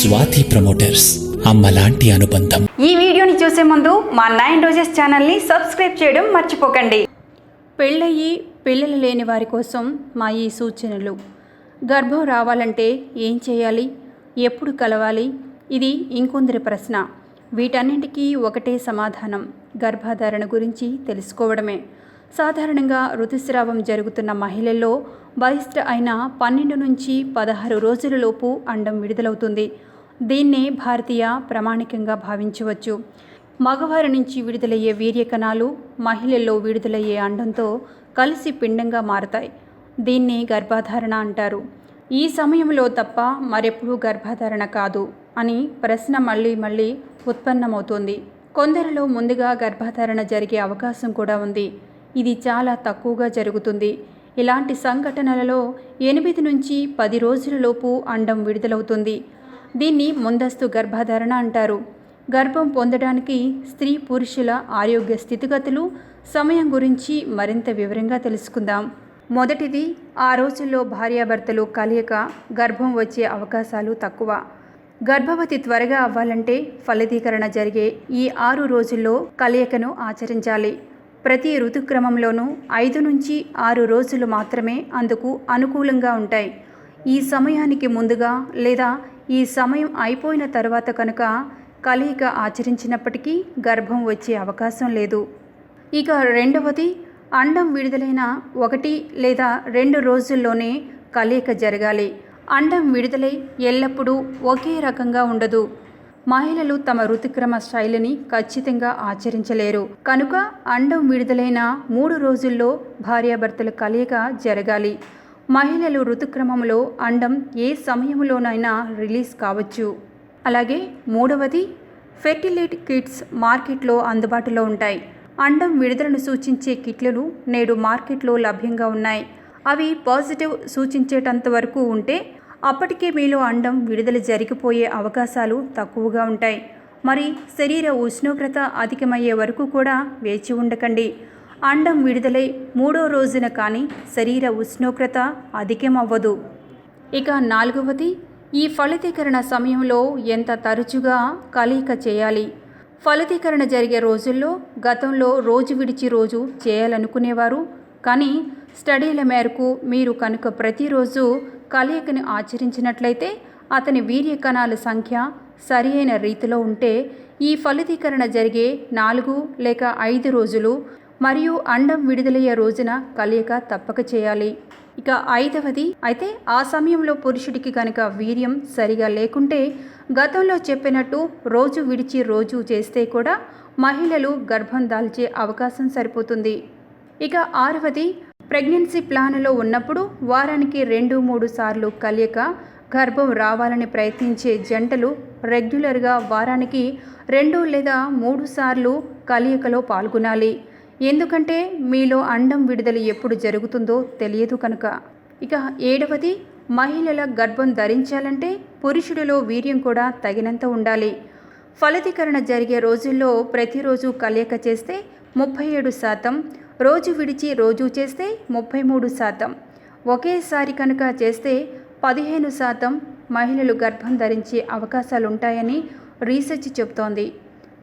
Swathi promoters అమ్మలాంటి అనుబంధం. ఈ వీడియోని చూసే ముందు మా నైన్ రోజెస్ ఛానల్ని సబ్స్క్రైబ్ చేయడం మర్చిపోకండి. పెళ్ళయి పిల్లలు లేని వారి కోసం మా ఈ సూచనలు. గర్భం రావాలంటే ఏం చేయాలి? ఎప్పుడు కలవాలి? ఇది ఇంకొందరి ప్రశ్న. వీటన్నింటికీ ఒకటే సమాధానం. గర్భధారణ గురించి తెలుసుకోవడమే. సాధారణంగా ఋతుస్రావం జరుగుతున్న మహిళల్లో బహిష్ట అయిన పన్నెండు నుంచి పదహారు రోజులలోపు అండం విడుదలవుతుంది. దీన్నే భారతీయ ప్రామాణికంగా భావించవచ్చు. మగవారి నుంచి విడుదలయ్యే వీర్యకణాలు మహిళల్లో విడుదలయ్యే అండంతో కలిసి పిండంగా మారతాయి. దీన్ని గర్భధారణ అంటారు. ఈ సమయంలో తప్ప మరెప్పుడూ గర్భధారణ కాదు అని ప్రశ్న మళ్ళీ మళ్ళీ ఉత్పన్నమవుతుంది. కొందరిలో ముందుగా గర్భధారణ జరిగే అవకాశం కూడా ఉంది. ఇది చాలా తక్కువగా జరుగుతుంది. ఇలాంటి సంఘటనలలో ఎనిమిది నుంచి పది రోజులలోపు అండం విడుదలవుతుంది. దీన్ని ముందస్తు గర్భధారణ అంటారు. గర్భం పొందడానికి స్త్రీ పురుషుల ఆరోగ్య స్థితిగతులు సమయం గురించి మరింత వివరంగా తెలుసుకుందాం. మొదటిది ఆ రోజుల్లో భార్యాభర్తలు కలియక గర్భం వచ్చే అవకాశాలు తక్కువ. గర్భవతి త్వరగా అవ్వాలంటే ఫలదీకరణ జరిగే ఈ ఆరు రోజుల్లో కలయికను ఆచరించాలి. ప్రతి ఋతుక్రమంలోనూ ఐదు నుంచి ఆరు రోజులు మాత్రమే అందుకు అనుకూలంగా ఉంటాయి. ఈ సమయానికి ముందుగా లేదా ఈ సమయం అయిపోయిన తర్వాత కనుక కలయిక ఆచరించినప్పటికీ గర్భం వచ్చే అవకాశం లేదు. ఇక రెండవది అండం విడుదలైన ఒకటి లేదా రెండు రోజుల్లోనే కలయిక జరగాలి. అండం విడుదలై ఎల్లప్పుడూ ఒకే రకంగా ఉండదు. మహిళలు తమ ఋతుక్రమ శైలిని ఖచ్చితంగా ఆచరించలేరు. కనుక అండం విడుదలైన మూడు రోజుల్లో భార్యాభర్తల కలయిక జరగాలి. మహిళలు ఋతుక్రమంలో అండం ఏ సమయంలోనైనా రిలీజ్ కావచ్చు. అలాగే మూడవది ఫెర్టిలిటీ కిట్స్ మార్కెట్లో అందుబాటులో ఉంటాయి. అండం విడుదలను సూచించే కిట్లను నేడు మార్కెట్లో లభ్యంగా ఉన్నాయి. అవి పాజిటివ్ సూచించేటంత వరకు ఉంటే అప్పటికే మీలో అండం విడుదల జరిగిపోయే అవకాశాలు తక్కువగా ఉంటాయి. మరి శరీర ఉష్ణోగ్రత అధికమయ్యే వరకు కూడా వేచి ఉండకండి. అండం విడుదలై మూడో రోజున కానీ శరీర ఉష్ణోగ్రత అధికమవ్వదు. ఇక నాలుగవది ఈ ఫలితీకరణ సమయంలో ఎంత తరచుగా కలయిక చేయాలి? ఫలితీకరణ జరిగే రోజుల్లో గతంలో రోజు విడిచి రోజు చేయాలనుకునేవారు. కానీ స్టడీల మేరకు మీరు కనుక ప్రతిరోజు కలయికను ఆచరించినట్లయితే అతని వీర్య కణాల సంఖ్య సరి అయిన రీతిలో ఉంటే ఈ ఫలితీకరణ జరిగే నాలుగు లేక ఐదు రోజులు మరియు అండం విడుదలయ్యే రోజున కలయిక తప్పక చేయాలి. ఇక ఐదవది అయితే ఆ సమయంలో పురుషుడికి కనుక వీర్యం సరిగా లేకుంటే గతంలో చెప్పినట్టు రోజు విడిచి రోజు చేస్తే కూడా మహిళలు గర్భం దాల్చే అవకాశం సరిపోతుంది. ఇక ఆరవది ప్రెగ్నెన్సీ ప్లాన్లో ఉన్నప్పుడు వారానికి రెండు మూడు సార్లు కలయిక గర్భం రావాలని ప్రయత్నించే జంటలు రెగ్యులర్గా వారానికి రెండు లేదా మూడు సార్లు కలయికలో పాల్గొనాలి. ఎందుకంటే మీలో అండం విడుదల ఎప్పుడు జరుగుతుందో తెలియదు కనుక. ఇక ఏడవది మహిళల గర్భం ధరించాలంటే పురుషుడిలో వీర్యం కూడా తగినంత ఉండాలి. ఫలదీకరణ జరిగే రోజుల్లో ప్రతిరోజు కలయిక చేస్తే ముప్పై ఏడు శాతం రోజు విడిచి రోజు చేస్తే ముప్పై మూడు శాతం. ఒకేసారి కనుక చేస్తే పదిహేను శాతం మహిళలు గర్భం ధరించే అవకాశాలుంటాయని రీసెర్చ్ చెబుతోంది.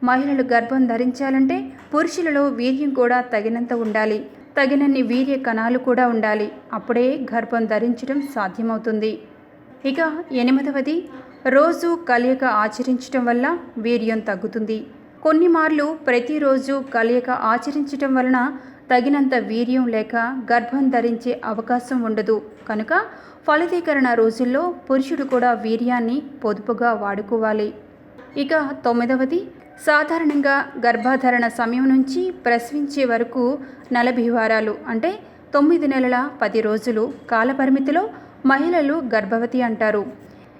మహిళలు గర్భం ధరించాలంటే పురుషులలో వీర్యం కూడా తగినంత ఉండాలి. తగినన్ని వీర్య కణాలు కూడా ఉండాలి. అప్పుడే గర్భం ధరించడం సాధ్యమవుతుంది. ఇక ఎనిమిదవది రోజు కలయిక ఆచరించటం వల్ల వీర్యం తగ్గుతుంది. కొన్ని మార్లు ప్రతిరోజు కలయిక ఆచరించటం వలన తగినంత వీర్యం లేక గర్భం ధరించే అవకాశం ఉండదు. కనుక ఫలదీకరణ రోజుల్లో పురుషుడు కూడా వీర్యాన్ని పొదుపుగా వాడుకోవాలి. ఇక తొమ్మిదవది సాధారణంగా గర్భధారణ సమయం నుంచి ప్రసవించే వరకు నలభై వారాలు అంటే తొమ్మిది నెలల పది రోజులు కాలపరిమితిలో మహిళలు గర్భవతి అంటారు.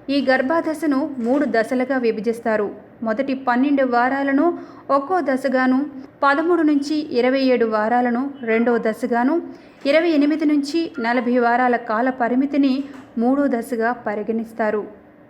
ఈ గర్భాదశను మూడు దశలుగా విభజిస్తారు. మొదటి పన్నెండు వారాలను ఒక్కో దశగాను పదమూడు నుంచి ఇరవై ఏడు వారాలను రెండో దశగాను ఇరవై ఎనిమిది నుంచి నలభై వారాల కాల పరిమితిని మూడో దశగా పరిగణిస్తారు.